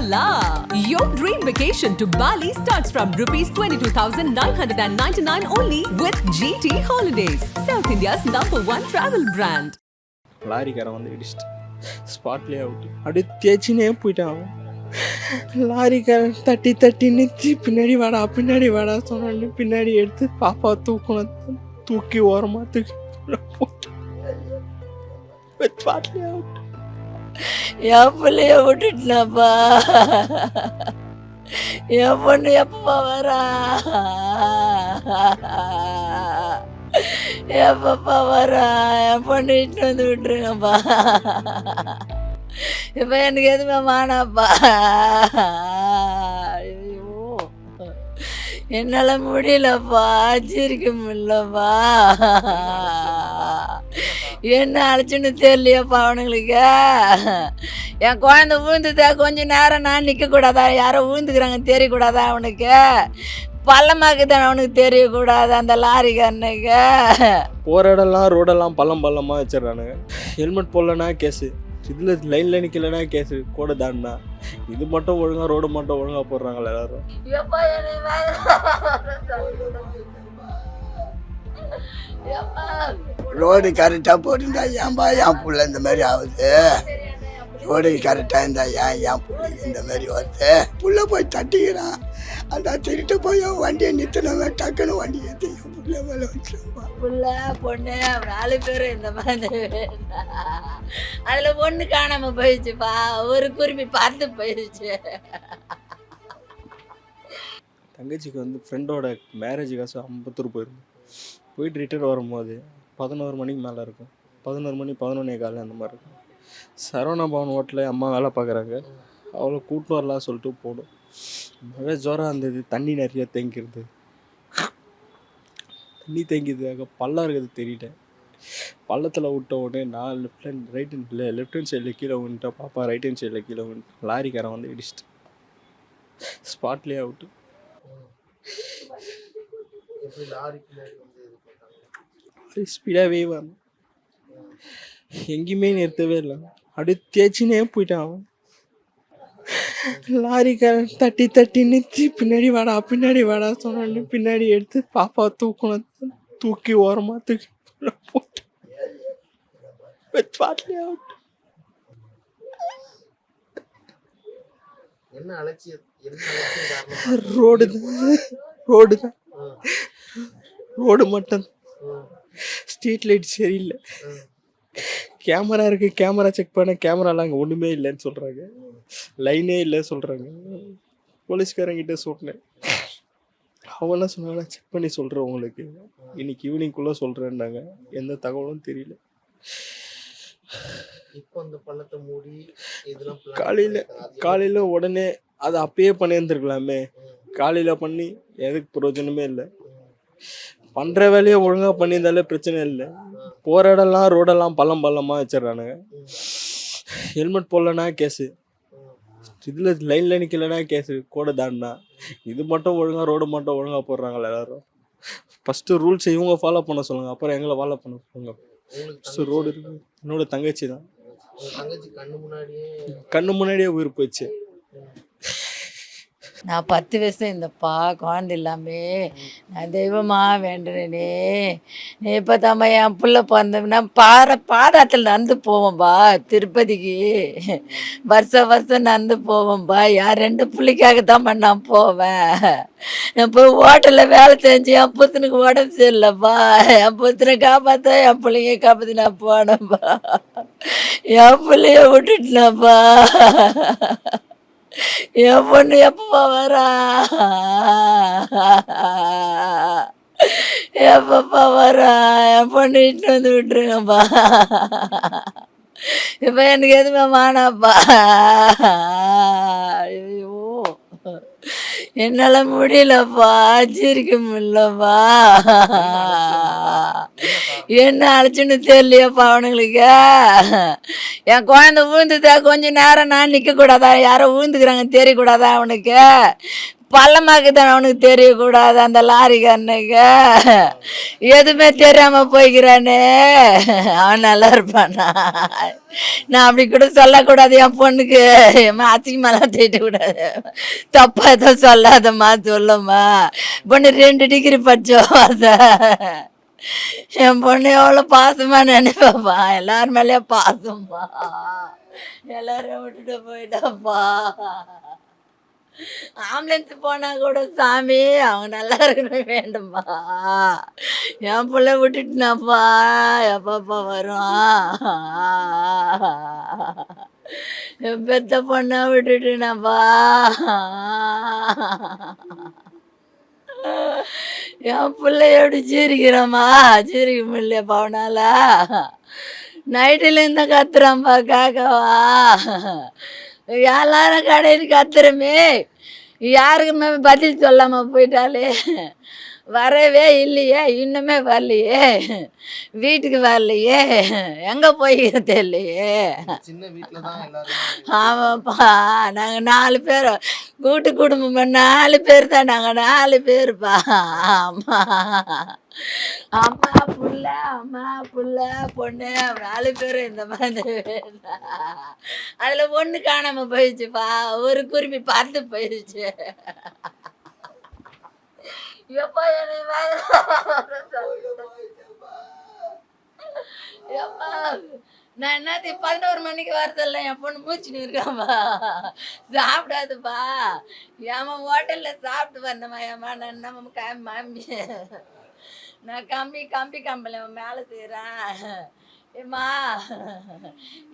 Voila! Your dream vacation to Bali starts from rupees 22,999 only with GT Holidays, South India's number one travel brand. லாரிக்காரன் வந்து இடிச்சிட்டு ஸ்பாட்லேயே out அப்படியே தேய்ச்சினே போயிட்டான் அவன். லாரிக்காரன் தட்டி தட்டி நிறுத்தி பின்னாடி வாடா பின்னாடி வாடா சொன்னோடனே பின்னாடி எடுத்து பாப்பா தூக்கணும் தூக்கி ஓரமாக தூக்கி போட்டு ஸ்பாட்லேயே அவுட் என் பிள்ளைய விட்டுட்டேனப்பா. என் பொண்ணு எப்பப்பா வரா? எப்பப்பா வரா? என் பொண்ணு இட்டு வந்து விட்டுருங்கப்பா. இப்போ எனக்கு எதுவுமே மானாப்பா ஐயோ. என்னால் முடியலப்பா. சிரிக்க முடியலப்பா. என்ன அழைச்சுன்னு தெரியலையாப்பா அவனுங்களுக்கு? என் குழந்தை விழுந்துதா கொஞ்ச நேரம் நான் நிற்கக்கூடாதா யாரோ விழுந்துக்கிறாங்க தெரியக்கூடாதா அவனுக்கு? பள்ளமாக்குதான் அவனுக்கு தெரியக்கூடாது அந்த லாரிக்காரனுக்கு போகிற இடம்லாம் ரோடெல்லாம் பள்ளம் பள்ளமாக வச்சிடறானுங்க. Helmet போடலனா case. இதில் லைனில் நிற்கலனா கேஸு. கூட தாண்டினா இது மட்டும் ஒழுங்காக ரோடு மட்டும் ஒழுங்காக போடுறாங்களே எல்லாரும். ரோடு கரெக்டாக போட்டிருந்தா ஏன்பா என் புள்ள இந்த மாதிரி ஆகுது? ரோடு கரெக்டாக இருந்தா ஏன் என் பிள்ளைக்கு இந்த மாதிரி வருது? புள்ள போய் தட்டிக்கிறான். அந்த திருட்டு போய் வண்டியை நிறுத்தினவன் டக்குன்னு வண்டி ஏற்றி என் புள்ள மேலே வச்சிருப்பான். புள்ள பொண்ணு நாலு பேர் இந்த மாதிரி. அதில் ஒன்று காணாமல் போயிடுச்சுப்பா. ஒரு குருவி பார்த்து போயிடுச்சு. தங்கச்சிக்கு வந்து ஃப்ரெண்டோட மேரேஜுக்காக அம்பத்தூர் போயிருந்தோம். போயிட்டு ரிட்டர்ன் வரும்போது பதினோரு மணிக்கு மேலே இருக்கும். பதினோரு மணி பதினொன்னே காலையில் அந்த மாதிரி இருக்கும். சரவணா பவன் ஹோட்டலில் அம்மா வேலை பார்க்குறாங்க. அவ்வளோ கூட்டு வரலாம் சொல்லிட்டு போடும் மழை ஜோரம் இருந்தது தண்ணி நிறைய தேங்கிடுது தண்ணி தேங்கியதுக்காக பள்ளம் இருக்கிறது தெரியல பள்ளத்தில் விட்ட உடனே நான் லெஃப்ட் ஹேண்ட் ரைட் ஹேண்ட் இல்லை லெஃப்ட் ஹேண்ட் சைடில் கீழே விட்டுட்டேன் பாப்பா ரைட் ஹேண்ட் சைடில் கீழே விட்டு லாரிக்காரன் வந்து இடிச்சிட்டு ஸ்பாட்லேயே அவுட்டு. ஸ்பீடாகவே வரும் எங்கேயுமே நிறுத்தவே இல்லை. அப்படியே தேய்ச்சினே போயிட்டான் அவன். லாரிக்காரன் தட்டி தட்டி நிறுத்தி பின்னாடி வாடா பின்னாடி வாடா சொன்னோடனே பின்னாடி எடுத்து பாப்பா தூக்கணும் தூக்கி ஓரமா தூக்கி போட்டு. ரோடு தான். ரோடு தான். ரோடு மட்டும் ஸ்ட்ரீட் லைட் சரியில்லை. கேமரா இருக்கு கேமரா செக் பண்ண கேமராலாம் அங்கே ஒன்றுமே இல்லைன்னு சொல்கிறாங்க லைனே இல்லை சொல்கிறாங்க போலீஸ்காரங்கிட்ட சொன்னேன். அவெல்லாம் சொன்னாங்க செக் பண்ணி சொல்கிறேன் உங்களுக்கு. இன்னைக்கு ஈவினிங்குள்ளே சொல்கிறேன்னாங்க எந்த தகவலும் தெரியல. இப்போ அந்த பள்ளத்தை மூடி இதெல்லாம் plan காலையில் காலையில் உடனே அதை அப்பயே பண்ணியிருந்துருக்கலாமே. காலையில் பண்ணி எதுக்கு பிரயோஜனமே இல்லை. பண்ணுற வேலையை ஒழுங்காக பண்ணியிருந்தாலே பிரச்சனை இல்லை. போகிற இடம்லாம் ரோடெல்லாம் பள்ளம் பள்ளமாக வச்சிடறானுங்க. Helmet போடலனா case. இதில் லைனில் நிற்கலனா கேஸு. கூட தாண்டினா இது மட்டும் ஒழுங்காக ரோடு மட்டும் ஒழுங்காக போடுறாங்களே எல்லாரும். ஃபஸ்ட்டு ரூல்ஸ் இவங்க ஃபாலோ பண்ண சொல்லுங்கள் அப்புறம் எங்களை ஃபாலோ பண்ண சொல்லுங்க. ரோடு இருக்கு. என்னோட தங்கச்சி தான். கண்ணு முன்னாடியே உயிர் போயிடுச்சு நான் பத்து வருஷம் இந்தப்பா குழந்தை இல்லாமே நான் தெய்வமாக வேண்டுறேனே. நீ இப்போ தாம்மா என் பிள்ளை பிறந்தோம்னா பாற பாதாத்தில் நடந்து போவோம்பா திருப்பதிக்கு. வருஷம் வருஷம் நடந்து போவோம்பா. யார் ரெண்டு பிள்ளைக்காக தான்ப்பா நான் போவேன். நான் போய் ஹோட்டலில் வேலை செஞ்சு என் புத்தனுக்கு உடம்பு சரியில்லைப்பா. என் புத்தனை காப்பாற்ற என் பிள்ளைங்க காப்பாற்றி நான் போனேன்ப்பா என் பிள்ளைய விட்டுட்டேனப்பா. என் பொண்ணு எப்போ வரா? எப்பப்பா வரா? என் பொண்ணு இட்டு வந்து விட்டுருங்கப்பா. இப்போ எனக்கு எதுவுமே மானாப்பா ஐயோ. என்னால் முடியலப்பா சிரிக்க முடியலப்பா. என்ன அழைச்சுன்னு தெரியலையப்பா அவனுங்களுக்கு. என் குழந்தை விழுந்துதா கொஞ்ச நேரம் நான் நிற்கக்கூடாதா யாரோ விழுந்துக்கிறாங்க தெரியக்கூடாதா அவனுக்கு? பள்ளமாக்குதான் அவனுக்கு தெரியக்கூடாது அந்த லாரிக்காரனுக்கு எதுவுமே தெரியாம போய்க்கிறானே. அவன் நல்லா இருப்பானா. நான் அப்படி கூட சொல்லக்கூடாது என் பொண்ணுக்கு. அசிங்கமெல்லாம் திட்டக்கூடாது தப்பா எதுவும் சொல்லாதம்மா சொல்லும்மா. பொண்ணு ரெண்டு டிகிரி படிச்சோம் அதை. என் பொண்ணு எவ்வளோ பாசமா நினைப்பாப்பா. எல்லார் மேலேயும் பாசம்ப்பா எல்லாரையும் விட்டுட்டு போயிட்டாப்பா. ஆம்புலன்ஸ் போனா கூட சாமி அவங்க நல்லா இருக்கணும் வேண்டும்பா என் பிள்ளை விட்டுட்டுனாப்பா. எப்பப்பா வரும்? என் பெத்த பொண்ணை விட்டுட்டுனாப்பா. என் பிள்ளை எப்படி சிரிக்கிறம்மா? ஜீரிக்க முடியல பவனால நைட்டில் இந்த கத்துறான்ப்பா காக்கவா? எல்லாரும் கடையில் கத்துறமே. யாருக்குமே பதில் சொல்லாமல் போயிட்டாலே. வரவே இல்லையே இன்னுமே வரலையே. வீட்டுக்கு வரலையே எங்கே போய் தெரியலையே சின்ன வீட்டுல தான் எல்லாரும் ஆமாப்பா நாங்கள் நாலு பேர் கூட்டு குடும்பம் நாலு பேர் தான் நாங்கள் நாலு பேருப்பா. ஆமா. அம்மா புள்ள அம்மா புள்ள பொண்ணு நாலு பேர் இந்த மாதிரி அதில் ஒன்று காணாமல் போயிடுச்சுப்பா ஒரு குருவி பார்த்து போயிடுச்சு. எப்பா நான் என்னது பதினோரு மணிக்கு வரதில்ல என் பொண்ணு மூச்சுன்னு இருக்காம்மா. சாப்பிடாதுப்பா. ஏமா ஹோட்டலில் சாப்பிட்டு வந்தம்மா ஏமா நான் நம்ம மாமி. நான் கம்பி கம்பி கம்பளி மேலே செய்கிறேன் ஏம்மா?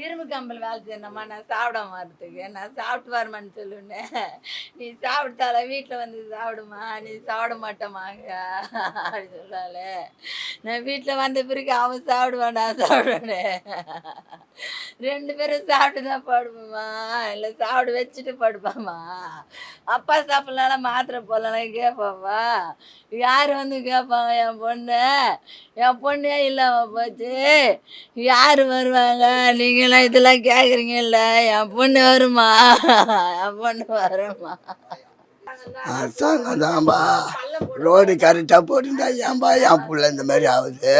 இரும்பு கம்பல் வேலை செய்யணும்மா நான் சாப்பிட வரதுக்கு நான் சாப்பிட்டு வரமான்னு சொல்லுனேன். நீ சாப்பிட்டால வீட்டில் வந்து சாப்பிடுமா? நீ சாப்பிட மாட்டோமாங்க அப்படி சொல்லாலே நான் வீட்டில் வந்த பிறகு அவன் சாப்பிடுவான் நான் சாப்பிடுவேன். ரெண்டு பேரும் சாப்பிட்டு தான் படுப்போம்மா. இல்லை சாப்பிட வச்சுட்டு படுப்பாம்மா. அப்பா சாப்பிட்லாம் மாத்திரை போடலாம் கேட்பாப்பா. யார் வந்து கேட்பாங்க என் பொண்ணு? என் பொண்ணே இல்லாமல் போச்சு. யார் வருவாங்க? நீங்களாம் இதெல்லாம் கேட்குறீங்கல்ல என் பொண்ணு வருமா? என் பொண்ணு வருமா? அரசாங்கம் தான்பா ரோடு கரெக்டாக போட்டிருந்தா ஏன்பா என் பிள்ளை இந்த மாதிரி ஆகுது?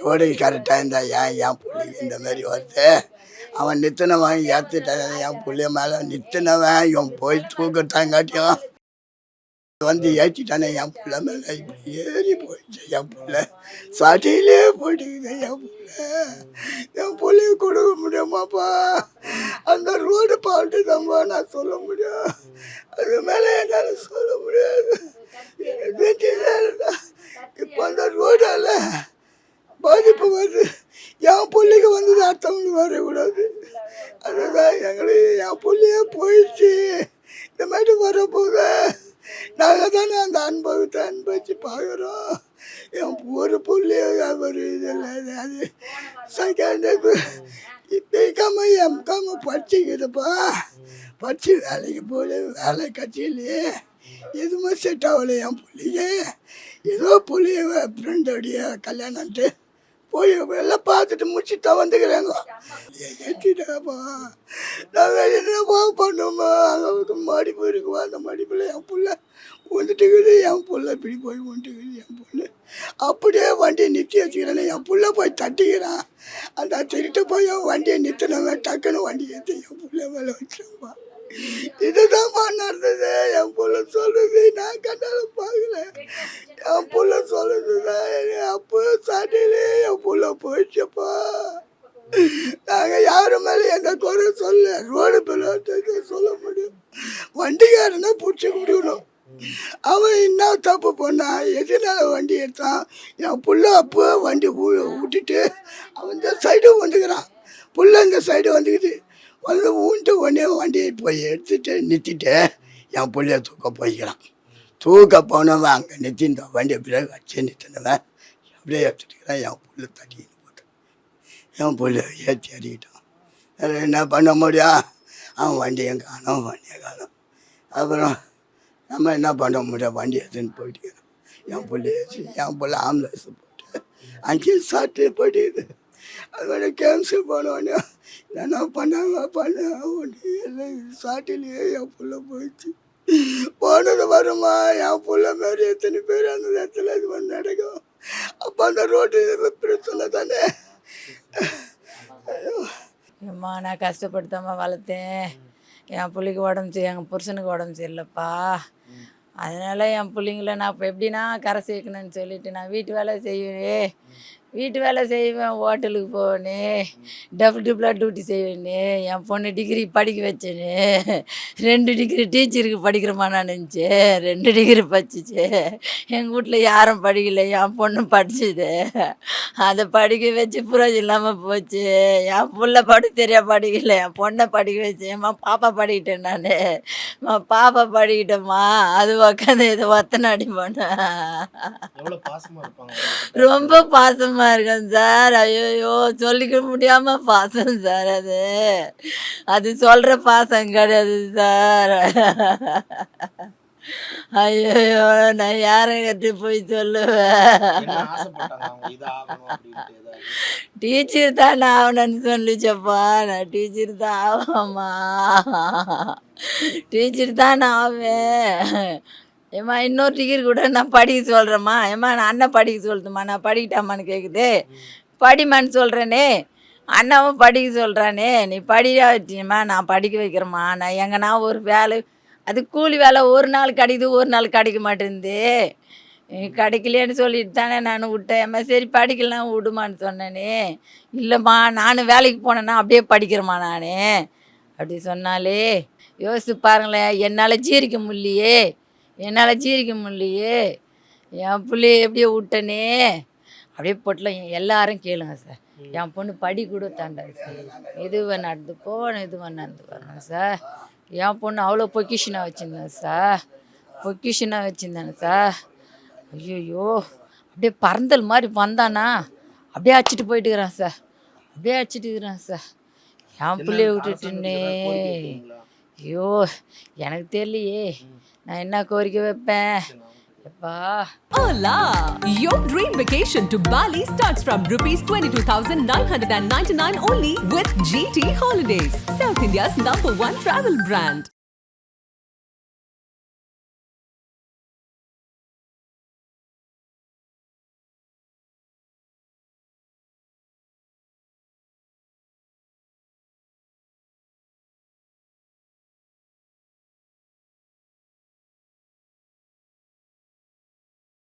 ரோடு கரெக்டாக இருந்தா ஏன் என் பிள்ளைக்கு இந்த மாதிரி வருது? அவன் நித்தினவன் ஏற்றுட்டான் என் பிள்ளைய மேலே நித்தினவன் இவன் போய் தூக்கத்தாங்காட்டியும் வந்து ஏற்றிட்டானே என் பிள்ளை மேலே இப்படி ஏறி போயிடுச்சு என் பிள்ளை. சட்டையிலே போயிட்டுக்குது என் பிள்ளை. என் பிள்ளைய கொடுக்க முடியுமாப்பா? அந்த ரோடு பாட்டு தான்ப்பா நான் சொல்ல முடியும். அது மேலே என்னால் சொல்ல முடியாது. இப்போ அந்த ரோடால பாதிப்பு வருது. என் பிள்ளைக்கு வந்தது அடுத்தவங்களுக்கு வரக்கூடாது. அதுதான் எங்களுக்கு என் பிள்ளையே போயிடுச்சு. இந்த மாதிரி வரப்போகுது. நாங்கள் தானே அந்த அனுபவத்தை அனுபவிச்சு பார்க்குறோம் என் ஒரு புள்ளி ஒரு இதில் அது செகண்ட் பிகாம எம்காம படிச்சுக்குதுப்பா. படிச்சு வேலைக்கு போகல வேலை கட்சியிலே எதுவுமே செட் ஆகலை என் பிள்ளைங்க ஏதோ பிள்ளைய ஃப்ரெண்டோடைய கல்யாணம்ட்டு போய் எல்லாம் பார்த்துட்டு முடிச்சுட்டு வந்துக்கிறாங்க. ஏற்றிட்டாப்பா நாங்கள் என்னப்பா பண்ணோமா அளவுக்கு மடிப்பு இருக்குவா அந்த மடிப்பில் என் பிள்ளை வந்துட்டுக்குது என் பிள்ளை இப்படி போய் வந்துட்டுக்குது என் பொண்ணு அப்படியே வண்டியை நிறுத்தி வச்சுக்கிறேன்னு என் பிள்ளை போய் தட்டிக்கிறான். அந்த திருட்டு போய் என் வண்டியை நிறுத்தினவன் டக்குன்னு வண்டி ஏற்றி என் பிள்ளை மேலே வச்சுருப்பான். இதுதான்ப்பா நடந்தது. என் புள்ள சொல்றது நான் கண்ணால் பார்க்கல. என் புள்ள சொல்றதுதான் அப்போ சாட்டையிலே என் புள்ள போயிடுச்சப்பா. நாங்கள் யாரு மேலே எந்த குறை சொல்ல ரோடு பிள்ளை சொல்ல முடியும். வண்டிக்காரனை பிடிச்சி விடணும். அவன் என்ன தப்பு பண்ணான் எதனால வண்டி எடுத்தான்? என் புள்ள அப்போ வண்டி விட்டுட்டு அவன் இந்த சைடு வந்துக்கிறான். புள்ள இந்த சைடு வந்துக்குது. வந்து ஊன்ட்டு உடனே வண்டியை போய் எடுத்துட்டு நிறுத்திட்டு என் பிள்ளைய தூக்க போய்க்கிறான். தூக்க போனவன் அங்கே நிறுத்தின்றான் வண்டியை பிரேக் அடிச்சு நிறுத்தினவன் அப்படியே எடுத்துட்டுக்கிறான் என் புள்ள தட்டின்னு போட்டு என் புள்ள ஏற்றி அடிக்கிட்டான் வேறு என்ன பண்ண முடியும்? அவன் வண்டியை காணோம் வண்டியை காணோம். அப்புறம் நம்ம என்ன பண்ண முடியும்? வண்டி எடுத்துன்னு போயிட்டு என் பிள்ளை ஏற்றி என் பிள்ளை ஆம்புலன்ஸ் போட்டு அஞ்சு சாப்பிட்டு போயிட்டு அது மாதிரி கேம்ஸுக்கு போனோடனே என்ன பண்ணாங்க பண்ண எல்லாம் சாட்டிலேயே என் பிள்ளை போயிடுச்சு. போனது வருமா என் புள்ள மாதிரி எத்தனை பேர் அந்த இடத்துல இது பண்ணி நடக்கும்? அப்போ அந்த ரோட்டு பிரச்சனை தானே. அம்மா நான் கஷ்டப்படுத்தாம வளர்த்தேன். என் பிள்ளைக்கு உடம்பு சரி எங்கள் புருஷனுக்கு உடம்பு சரியில்லைப்பா. அதனால் என் பிள்ளைங்கள நான் இப்போ எப்படின்னா கரை சேர்க்கணும்னு சொல்லிட்டு நான் வீட்டு வேலை செய்வேன். வீட்டு வேலை செய்வேன் ஹோட்டலுக்கு போவேனே டபுள் டபுளாக டியூட்டி செய்வேனே என் பொண்ணு டிகிரி படிக்க வச்சேனே ரெண்டு டிகிரி டீச்சருக்கு படிக்கிறமா நான் நினச்சேன் ரெண்டு டிகிரி படிச்சிச்சு எங்கள் வீட்டில் யாரும் படிக்கல என் பொண்ணு படிச்சுது அதை படிக்க வச்சு புரோஜனம் இல்லாமல் போச்சு என் புள்ள படி தெரியா படிக்கல என் பொண்ணை படிக்க வச்சேன்மா பாப்பா படிக்கிட்டேன் நான் பாப்பா படிக்கிட்டேம்மா அது உக்காந்து இது பாசமா இருப்பாங்க. ரொம்ப பாசமாக இருக்கேன் சார். ஐயோ சொல்லிக்க முடியாமல் பாசம் சார் அது. அது சொல்கிற பாசம் கிடையாது சார். ஐயோ நான் யாருங்கிட்ட போய் சொல்லுவேன்? டீச்சர் தான் நான் ஆகணும்னு சொல்லிச்சப்பா. நான் டீச்சர் தான் ஆவாம்மா டீச்சர் தான் நான் ஆவேன். ஏம்மா இன்னொரு டிகிரி கூட நான் படிக்க சொல்கிறேம்மா ஏம்மா நான் அண்ணன் படிக்க சொல்லுதும்மா நான் படிக்கிட்டாமான்னு கேட்குது படிமான்னு சொல்கிறேனே அண்ணாவும் படிக்க சொல்கிறானே நீ படியா வச்சியம்மா நான் படிக்க வைக்கிறேம்மா. நான் எங்கன்னா ஒரு வேலை அது கூலி வேலை ஒரு நாள் கிடைக்குது ஒரு நாள் கிடைக்க மாட்டேங்குது. நீ கிடைக்கலையேன்னு சொல்லிட்டு தானே நான் விட்டேன். அம்மா சரி படிக்கலாம் விடுமான்னு சொன்னேனே. இல்லைம்மா நானும் வேலைக்கு போனேன்னா அப்படியே படிக்கிறேம்மா நான். அப்படி சொன்னாலே யோசிச்சு பாருங்களேன் என்னால் ஜீரிக்க முடியலையே. என்னால் ஜீரிக்க முடியலையே. என் பிள்ளைய எப்படியோ விட்டனே. அப்படியே பொட்டல எல்லாரும் கேளுங்க சார். என் பொண்ணு படி கூட தாண்டாது சார். இதுவை நடந்து போகணும் இதுவை நடந்து வரணும் சார். என் பொண்ணு அவ்வளோ பொக்கிஷனாக வச்சுருந்தேன் சார். பொக்கிஷனாக வச்சுருந்தேன் சார். ஐயோ அப்படியே பறந்தல் மாதிரி வந்தானா? அப்படியே அடிச்சிட்டு போயிட்டுக்கிறான் சார். அப்படியே அடிச்சிட்டு இருக்கிறான் சார். என் பிள்ளைய விட்டுட்டுன்னே ஐயோ எனக்கு தெரியலையே. நான் என்ன கோரிக்கை வைப்பேன் எப்பா Hola! Your dream vacation to Bali starts from rupees 22,999 only with GT Holidays, South India's number one travel brand.